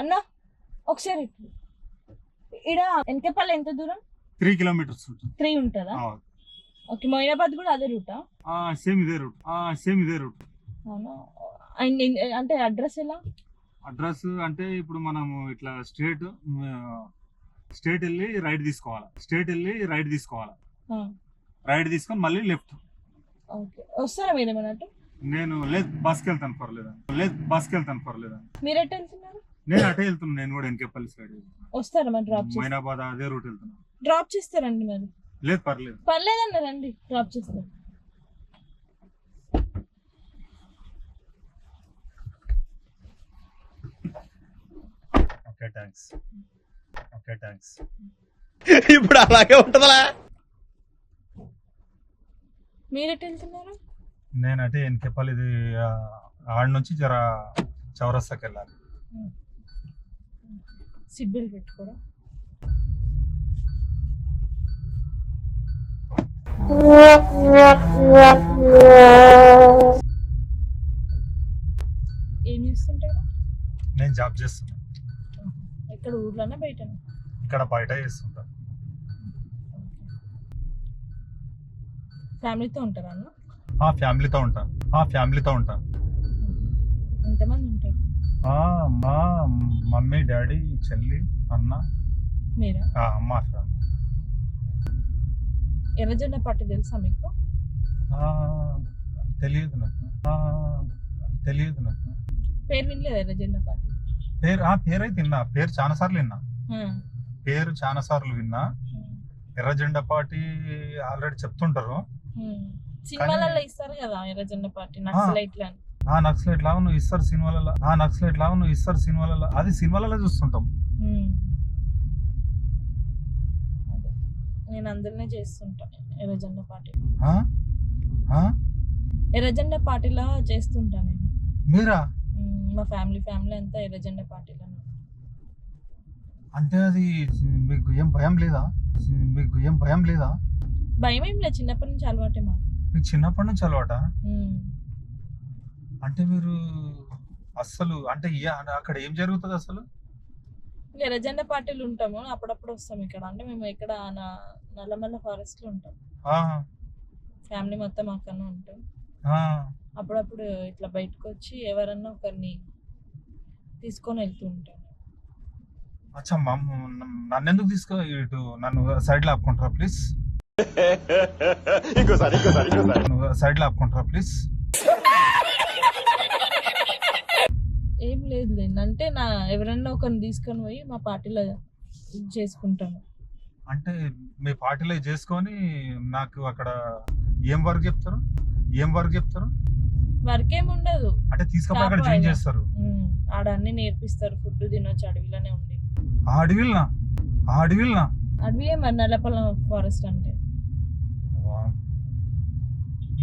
అన్న ఒకసారి ఇటు. ఈడ వెనకపల్లి ఎంత దూరం? త్రీ కిలోమీటర్స్ త్రీ ఉంటుందా? ఓకే మొయినాబాద్ కూడా అదే రూటా? సేమ్ ఇదే రూట్. సేమ్ ఇదే రూట్. అవునా? అంటే అడ్రస్ ఎలా? అడ్రస్ అంటే ఇప్పుడు మనము ఇట్లా స్ట్రేట్ స్ట్రేట్ వెళ్ళి రైట్ తీసుకోవాలి. స్ట్రేట్ వెళ్ళి రైట్ తీసుకోవాలి. రైట్ తీసుకొని మళ్ళీ లెఫ్ట్. ఓకే వస్తారా మీరు ఏమన్నట్టు నేను లేదు బస్కి వెళ్తాను పర్లేదు లేదు బస్కి వెళ్తాను పర్లేదు మీరు ఎట్టు వెళ్తున్నారు? నేను అటే వెళ్తున్నాను నేను కూడా వెనకేపల్లి సైడ్ వస్తారా మరి డ్రాప్ చేస్తారు మైనాబాద్ అదే రూట్ వెళ్తున్నాను డ్రాప్ చేస్తారండి మరి. లేదు పర్లేదు. పర్లేదన్న రండి డ్రాప్ చేస్తారు ఓకే థ్యాంక్స్ ఓకే థ్యాంక్స్ ఇప్పుడు అలాగే ఉంటదా మీరు ఎట్టు వెళ్తున్నారు? నేను అంటే వెనకేపల్లి ఇది ఆ, ఆడ నుంచి జర చౌరస్తాకి వెళ్ళాలి సీట్ బెల్ట్ పెట్టుకోరా. ఏం చేస్తుంటారు? నేను జాబ్ చేస్తున్నాను ఎక్కడ ఊర్లోనా బయటనా? ఇక్కడ బయట చేస్తుంటాను ఫ్యామిలీతో ఉంటారా అన్న? ఆ ఫ్యామిలీతో ఉంటాను ఆ ఫ్యామిలీతో ఉంటాను ఎంతమంది ఉంటారు? మా మమ్మీ డాడీ చెల్లి అన్న. మీరా? ఆ, మా ఫ్యామిలీ. ఎర్రజెండా పార్టీ తెలుసా మీకు? తెలియదు నాకు. తెలియదు నాకు. పేరు వినలేదు ఎర్రజెండా పార్టీ? పేరు ఆ పేరు అయితే విన్నా పేరు చాలా సార్లు విన్నా. పేరు చాలా సార్లు విన్నా. ఎర్ర జెండా పార్టీ ఆల్రెడీ చెప్తుంటారు. సినిమాలలో ఇస్తారు కదా ఎర్రజెండా పార్టీ నక్సలైట్లు అని ఆ నక్సలైట్ లాగా నువ్వు ఇస్తారు సినిమాలలో ఆ నక్సలైట్ లాగా నువ్వు ఇస్తారు సినిమాలలో. అది సినిమాలలో చూస్తుంటాం. నేను అందరినీ చేస్తుంటా. ఎర్రజెండా పార్టీ? ఎర్రజెండా పార్టీలో చేస్తుంటా నేను. మీరా? మా ఫ్యామిలీ ఫ్యామిలీ అంతా ఎర్రజెండా పార్టీలో అంటే అది మీకు ఏం భయం లేదా? మీకు ఏం భయం లేదా? భయం ఏం లేదు చిన్నప్పటి నుంచి అలవాటే మాకు. మీకు చిన్నప్పటి నుంచి అలవాట. అంటే మీరు అస్సలు అంటే ఏ- అక్కడ ఏం జరుగుతుంది అసలు ఇంకా ఎర్రజెండా పార్టీలు ఉంటాము అప్పుడప్పుడు వస్తాం ఇక్కడ. అంటే మేము ఇక్కడ నా నల్లమల్ల ఫారెస్ట్లో ఉంటాం. ఆ, ఫ్యామిలీ మొత్తం అక్కడనే ఉంటాం. ఆ. అప్పుడప్పుడు ఇట్లా బయటకు వచ్చి ఎవరన్నా ఒకరిని తీసుకొని వెళ్తూ ఉంటాం. అచ్చా నన్ను ఎందుకు తీసుకో ఇటు నన్ను సైడ్లో ఆపుకుంటారా ప్లీజ్ ఇంకోసారి ఇంకోసారి ఇంకోసారి. నన్ను సైడ్లో ఆపుకుంటారా ప్లీజ్ ఏం లేదు లేండి అంటే నా ఎవరన్నా ఒకరిని తీసుకొని పోయి మా పార్టీలో ఇది చేసుకుంటాము. అంటే మీ పార్టీలో చేసుకొని నాకు అక్కడ ఏం వర్క్ చెప్తారు? ఏం వర్క్ చెప్తారు? వర్క్ ఏమి ఉండదు. అంటే తీసుకపోయి అక్కడ జాయిన్ చేస్తారు. ఉమ్, ఆడ అన్ని నేర్పిస్తారు. ఫుడ్ తినొచ్చు అడవిలోనే ఉండి. ఆ అడవిలనా? ఆ అడవిలనా? అడవి మరి నల్లపల్లం ఫారెస్ట్ అంటే? వా.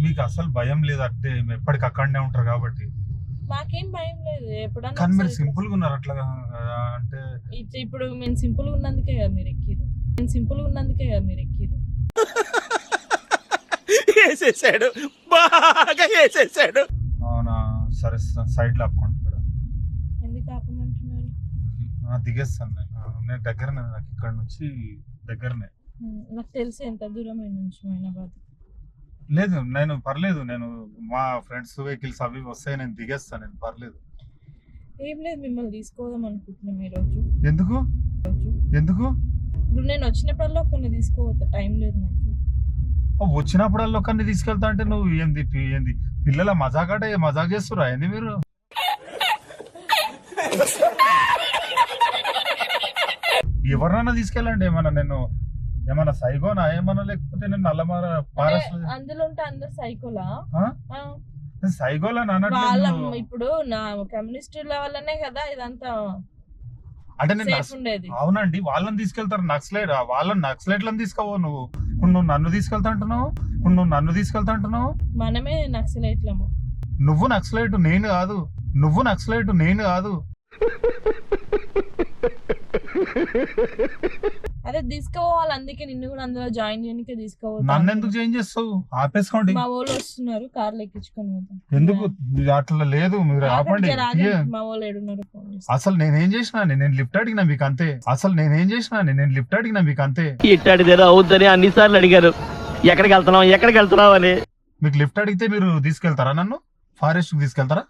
మీకు అసలు భయం లేదు. అంటే ఎప్పటికి అక్కడనే ఉంటారు కాబట్టి. మాకేం భయం లేదు. ఎప్పుడన్నా కానీ మీరు సింపుల్గా ఉన్నారు అట్లా అంటే ఇట్- ఇప్పుడు మేము సింపుల్గా ఉన్నందుకే కదా మీరు ఎక్కిరు మేము సింపుల్గా ఉన్నందుకే కదా మీరు ఎక్కిరు వేసేసాడు. బాగా వేసేసాడు. అవునా? సరే సైడ్లో ఇక్కడ. ఎందుకు ఆపమంటున్నారు? ఆ, దిగేస్తాను నేను. ఆ, నేను దగ్గరనే నాకు ఇక్కడ నుంచి దగ్గరనే. నాకు తెలిసి ఎంత దూరం నుంచి మైనాబాద్ లేదు నేను పర్లేదు నేను మా ఫ్రెండ్స్ వెహికల్స్ అవి ఇవి వస్తాయి నేను దిగేస్తాను నేను పర్లేదు. ఏం లేదు మిమ్మల్ని తీసుకోదాం అనుకుంటున్నాం ఈ రోజు ఎందుకు ఎందుకు? ఇప్పుడు నేను వచ్చినప్పుడల్లా కొన్ని తీసుకోవద్దా టైం లేదు నాకు. వచ్చినప్పుడల్లా ఒకరిని తీసుకెళ్తా అంటే నువ్వు ఏంది ఏంది? పిల్లల మజాక్ అంటే మజాక్ చేస్తురా ఏంది మీరు? ఎవరినైనా తీసుకెళ్ళండి ఏమన్నా నేను ఏమన్నా సైగోనా? ఏమన్నా లేకపోతే నేను నల్లమార అందులో ఉంటే అందరు సైకోలా? వాళ్ళ అన్నట్లు ఇప్పుడు నా కమ్యూనిస్టుల వల్లనే కదా ఇదంతా అంటే నేను అవునండి వాళ్ళని తీసుకెళ్తారు నక్సలైట్ వాళ్ళని నక్సలైట్లను తీసుకోవు నువ్వు. ఇప్పుడు నువ్వు నన్ను తీసుకెళ్తా అంటున్నావు ఇప్పుడు నువ్వు నన్ను తీసుకెళ్తా అంటున్నావు. మనమే నక్సలైట్లము. నువ్వు నక్సలైట్ నేను కాదు. నువ్వు నక్సలైట్ నేను కాదు. అదే తీసుకోవాలి అందుకే నిన్ను కూడా అందులో జాయిన్ చేయడానికి నన్ను తీసుకోవాలి ఎందుకు చేంజ్ చేస్తావు? ఆపేసుకోండి. మా వాళ్ళు వస్తున్నారు కార్లు ఎక్కించుకొని పోతాం. ఎందుకు? అట్లా లేదు మీరు ఆపండి. మా వాళ్ళు ఏడున్నారు అసలు నేనేం చేసినా నేను లిఫ్ట్ అడిగినా మీకు అంతే. అసలు నేనేం చేసినా నేను లిఫ్ట్ అడిగినా మీకు అంతే. ఇట్టాడిదేదో అవుద్దని అన్నిసార్లు అడిగారు. ఎక్కడికి వెళ్తున్నావు? ఎక్కడికి వెళ్తున్నావు అని. మీకు లిఫ్ట్ అడిగితే మీరు తీసుకెళ్తారా నన్ను? ఫారెస్ట్ తీసుకెళ్తారా?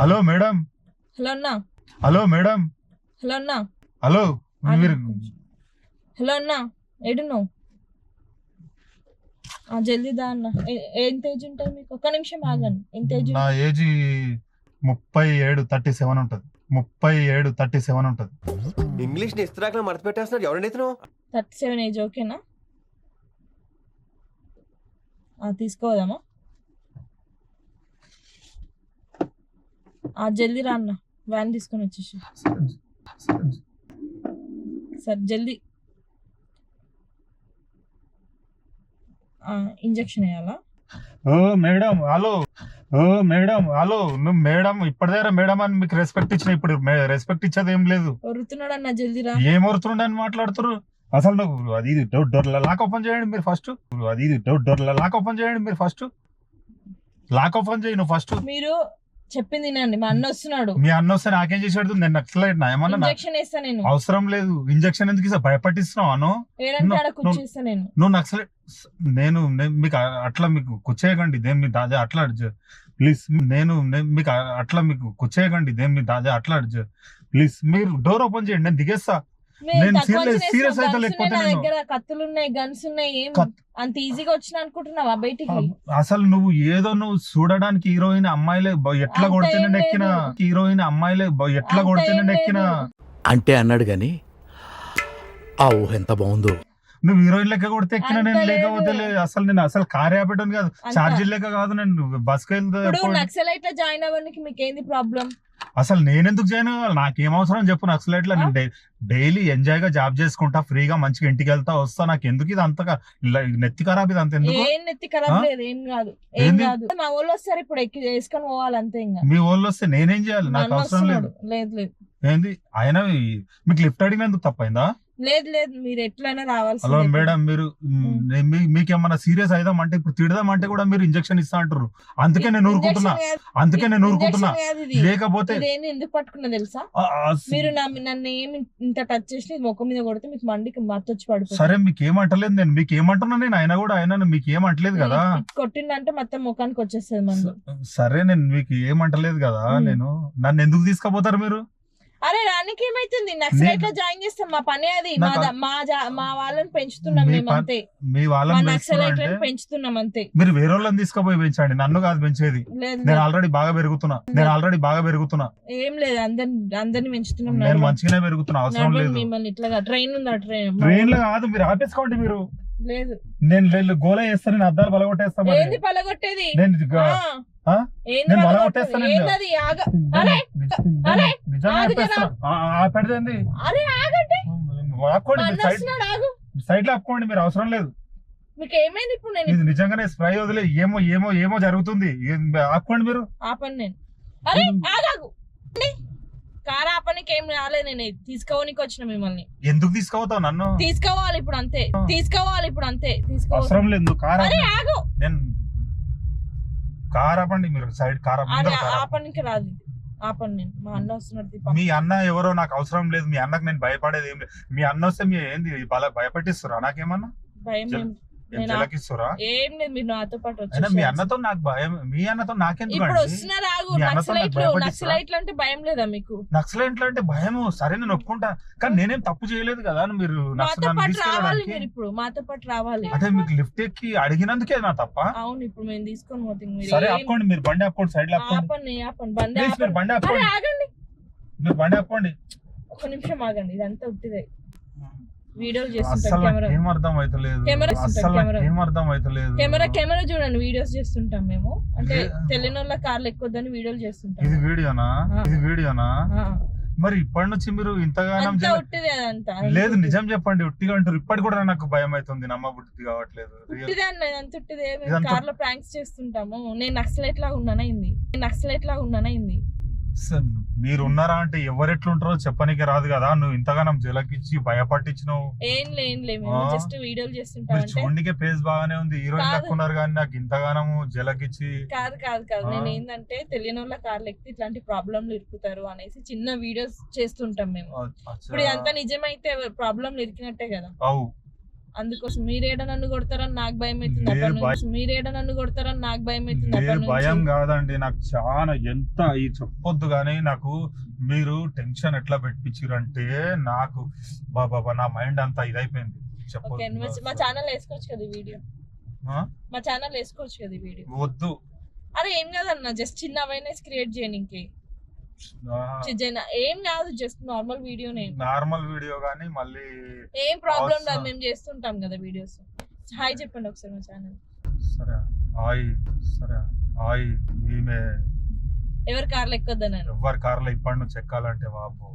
Hello madam. హలో అన్నా. Hello madam. హలో అన్నా. హలో మీరు? హలో అన్నా ఏడున్నావు? ఆ, జల్దీ దా అన్న ఎంత ఏజ్ ఉంటుంది మీకు? ఒక్క నిమిషం ఆగండి. ఎంత ఏజ్ నా ఏజ్ ముప్పై ఏడు థర్టీ సెవెన్ ఉంటది. ముప్పై ఏడు థర్టీ సెవెన్ ఉంటది. ఇంగ్లీష్ని ఇస్త్రాకులో మడత పెట్టేస్తున్నాడు. ఎవరండి ఇతను? థర్టీ సెవెన్ ఏజ్ ఓకేనా? ఆ, తీసుకోదామా? ఆ జల్దీ రా అన్న. వ్యాన్ తీసుకొని వచ్చేసి. సరే జల్దీ. ఇంజక్షన్ వేయాలా? ఓ మేడం హలో. ఓ మేడం హలో. నువ్వు మేడం ఇప్పటిదాకా మేడం అని మీకు రెస్పెక్ట్ ఇచ్చిన ఇప్పుడు. రెస్పెక్ట్ ఇచ్చేది ఏం లేదు. ఒరుతున్నాడు అన్న ఏం వరుతుండని మాట్లాడుతున్నారు అసలు నువ్వు అది ఇది డోర్ డోర్ లాక్ ఓపెన్ చేయండి మీరు ఫస్ట్ అది ఇది డోర్ డోర్ లాక్ ఓపెన్ చేయండి మీరు ఫస్ట్ లాక్ ఓపెన్ చేయి నువ్వు ఫస్ట్ మీరు చెప్పింది వినండి మా అన్న వస్తున్నాడు. మీ అన్న వస్తే నాకేం చేసాడు నేను నక్సలైట్ నా ఏమన్నా నాకు ఇంజక్షన్ వేస్తా నేను. అవసరం లేదు. ఇంజక్షన్ ఎందుకు ఇస్తా? భయపట్టిస్తున్నావు అను. ఏడంటే ఆడ. కూర్చేస్తా నేను. నువ్వు నక్సలైట్ నేను నేను మీకు అ- అట్లా మీకు కుచ్చేయకండి దేని మీద అదే అట్లా ప్లీజ్ నేను నేను మీకు అ- అట్లా మీకు కుచ్చేయకండి దేని మీద అదే అట్లా ప్లీజ్ మీరు డోర్ ఓపెన్ చేయండి. నేను దిగేస్తా. నేను guns అయితే లేకపోతే నా నేను- దగ్గర కత్తులు ఉన్నాయి గన్స్ ఉన్నాయి ఏం అంత ఈజీగా వచ్చిన అనుకుంటున్నావా బయటికి అసలు నువ్వు ఏదో నువ్వు చూడడానికి హీరోయిన్ అమ్మాయిలే ఎట్లా అంత కొడితే ఏం నేను ఎక్కిన లేదు. హీరోయిన్ అమ్మాయిలే ఎట్లా అంత కొడితే ఏం నేను ఎక్కిన లేదు. అంటే అన్నాడు గాని ఆ ఊహ ఎంత బాగుందో నువ్వు హీరోయిన్ లెక్క కొడితే ఎక్కిన నేను. లేకపోతే అసలు నేను అసలు కార్ యాపెట్టను కాదు. ఛార్జీలు లెక్క కాదు నేను బస్కి ఇప్పుడు వెళ్తే నక్సలైట్ జాయిన్ అవ్వడానికి మీకు ఏంది ప్రాబ్లం అసలు నేను ఎందుకు జాయిన్ అవ్వాలి? నాకేం అవసరం? చెప్పు నక్సలైట్లో నేను డైలీ ఎంజాయ్గా జాబ్ చేసుకుంటా ఫ్రీగా మంచిగా ఇంటికి వెళ్తా వస్తా. నాకు ఎందుకు ఇది అంతగా? నెత్తి ఖరాబ్ ఇది అంత ఎందుకు? ఏం నెత్తి ఖరాబ్? లేదు ఏం కాదు. ఏం? కాదు. మా వాళ్ళు వస్తారు ఇప్పుడు ఎక్కి వేసుకొని పోవాలి అంతే ఇంకా మీ వాళ్ళు వస్తే నేనేం చేయాలి? నాకు అవసరం లేదు. లేదు లేదు. ఏంది? ఆయన మీకు లిఫ్ట్ అడిగినందుకు తప్పైందా? లేదు లేదు మీరు ఎట్లయినా రావాల్సి హలో మేడం మీరు మీకేమన్నా సీరియస్ అయిదామంటే ఇప్పుడు తిడదామంటే కూడా మీరు ఇంజక్షన్ ఇస్తా అంటారు అందుకే నేను ఊరుకుంటున్నా. అందుకే నేను ఊరుకుంటున్నా. లేకపోతే ఇదేంది ఎందుకు పట్టుకున్నా తెలుసా? మీరు నన్ను ఏమి ఇంత టచ్ చేసి ముఖం మీద కొడితే మీకు మండికి మత్తొచ్చి పడిపోతుంది. సరే మీకు ఏమంటలేదు నేను. మీకు ఏమంటున్నా నేను. ఆయన కూడా ఆయన మీకు ఏమంటలేదు కదా కొట్టిందంటే మొత్తం ముఖానికి వచ్చేస్తుంది సరే నేను మీకు ఏమంటలేదు కదా. నేను. నన్ను ఎందుకు తీసుకుపోతారు మీరు? అరే రానికి ఏమైతుంది? నక్సలైట్లో జాయిన్ చేస్తాం. మా పనే అది. మా మా వాళ్ళని పెంచుతున్నాం మేము అంతే. మీ వాళ్ళని నక్సలైట్ పెంచుతున్నా అంతే. మీరు వేరే వాళ్ళని తీసుకుపోయి పెంచండి. నన్ను కాదు పెంచేది. నేను. ఆల్రెడీ బాగా పెరుగుతున్నా. నేను ఆల్రెడీ బాగా పెరుగుతున్నా. ఏం లేదు. అందరిని అందరిని పెంచుతున్నాం నేను. మంచిగానే పెరుగుతున్నా. అవసరం లేదు. మిమ్మల్ని ఇట్లాగా ట్రైన్ ఉందా? ట్రైన్ ట్రైన్లో కాదు. మీరు ఆపేసుకోండి మీరు. లేదు. నేను గోల చేస్తాను అద్దాలు పలగొట్టేది? నేను నేను సైడ్లో ఆపుకోండి మీరు అవసరం లేదు. మీకు ఏమైంది ఇప్పుడు నేను ఇది నిజంగానే స్ప్రై వదిలే ఏమో ఏమో ఏమో జరుగుతుంది. ఆపుకోండి మీరు. ఆపండి నేను. అరే ఆగాగు కార్ ఆపనికి ఏం రాలేదు నేను. తీసుకోవడానికి వచ్చిన మిమ్మల్ని. ఎందుకు తీసుకోవతావు నన్ను? తీసుకోవాలి ఇప్పుడు అంతే. తీసుకోవాలి ఇప్పుడు అంతే. తీసుకోవాలి. అవసరం లేదు కార్ అరే. ఆగు. నేను కార్ ఆపండి మీరు సైడ్ కార్ ఆపండి. అరే ముందర కార్ ఆపండి. ఆపనికి రాదు ఇది. ఆపండి నేను మా అన్న. మీ ఎవరో నాకు అవసరం లేదు మీ అన్నకు నేను భయపడేది ఏం లేదు మీ అన్న వస్తే మీ ఏంది బల భయపెట్టిస్తురా నాకేమన్నా భయం ఏం- లేదు మీరు నాతో పాటు మీ అన్నతో నాకు భయం మీ అన్నతో నాకెందుకు ఇప్పుడు నక్సలైట్లు భయపడిస్తారా? నక్సలైట్లు అంటే భయం లేదా మీకు? నక్సలైట్లు అంటే భయము. సరే నేను ఒప్పుకుంటా. కానీ నేనేం తప్పు చేయలేదు కదా? మీరు పాటు రావాలి మీరు ఇప్పుడు. మాతో పాటు రావాలి. అంటే మీకు లిఫ్ట్ ఎక్కి అడిగినందుకే నా తప్ప? అవును ఇప్పుడు మేము తీసుకొని పోతాం మీరు సరే ఆపుకోండి. మీరు బండి ఆపుకోండి సైడ్లో ఆపండి ఆపండి. బండి ఆపండి. బండి ఆగండి. మీరు బండి ఆపుకోండి. ఒక నిమిషం ఆగండి. ఇదంతా ఉట్టిదే. వీడియోలు చేస్తుంటాం కెమెరా. నాకేం అర్థం అవుతలేదు కెమెరా కెమెరా. నాకేం అర్థం అవుతలేదు కెమెరా కెమెరా చూడండి వీడియోస్ చేస్తుంటాం మేము. అంటే లే- తెలియని వాళ్ళ కార్లు ఎక్కువద్దని వీడియోలు చేస్తుంటాం. ఇది వీడియోనా. ఇది వీడియోనా. మరి ఇప్పటి నుంచి మీరు ఇంతగానం లేదు నిజం చెప్పండి ఉట్టిగా అంటారు. ఇప్పటి కూడా నాకు భయం అవుతుంది నమ్మబుద్ధి కావట్లేదు. Real. ఉట్టిదే అన్న అంత ఉట్టిదే మేము ఇదంతా- కార్లో ప్రాంక్స్ చేస్తుంటాము. నేను నక్సలైట్ లాగా ఉన్నానా ఇంది నేను నక్సలైట్ లాగా ఉన్నానా ఇంది సార్, మీరు ఉన్నారా అంటే ఎవరెట్లుంటారో చెప్పనీకి రాదు కదా నువ్వు ఇంతగానం జలకిచ్చి భయపట్టించినావు ఏం లే ఏం లే మేము ఆ. జస్ట్ వీడియోలు చేస్తుంటాం చూడనికే పేస్ బాగానే ఉంది హీరోయిన్. లెక్కున్నారు కానీ నాకు ఇంతగానము జలకిచ్చి కాదు కాదు కాదు. నేను ఏంటంటే తెలియని వాళ్ళ కార్లు ఎక్కితే ఇట్లాంటి ప్రాబ్లంలు ఇరుకుతారు అనేసి చిన్న వీడియోస్ చేస్తుంటాం మేము. ఇప్పుడు ఇదంతా నిజమైతే ప్రాబ్లంలు ఇరికినట్టే కదా అవు అందుకోసం మీరేడ నన్ను కొడతారని నాకు భయం అవుతుంది మీరు అప్పటి నుంచి. మీరేడ నన్ను కొడతారని నాకు భయం అవుతుంది మీరు భయం కాదండి. నాకు చాలా ఎంత ఈ చెప్పొద్దు కానీ నాకు మీరు టెన్షన్ ఎట్లా పెట్టించారు అంటే నాకు బాబా నా మైండ్ అంతా ఇదైపోయింది. ఓకే నువ్వు మా ఛానల్ వేసుకోవచ్చు కదా ఈ వీడియో? ఆ? మా ఛానల్ వేసుకోవచ్చు కదా ఈ వీడియో? వద్దు. అరే ఏం కాదన్న జస్ట్ చిన్న అవేర్నెస్ క్రియేట్ చేయడానికి ఏం కాదు జస్ట్ నార్మల్ వీడియోనే నార్మల్ వీడియో కానీ మళ్ళీ ఏం ప్రాబ్లం. రాదు మేము చేస్తుంటాం కదా వీడియోస్ హాయ్ చెప్పండి ఒకసారి మా ఛానల్ సరే ఆయి సరే ఆయి ఈమె. ఎవరి కార్లు ఎక్కొద్దన్నాను ఎవరి కార్లో ఇప్పటి నుంచి ఎక్కాలంటే బాబు.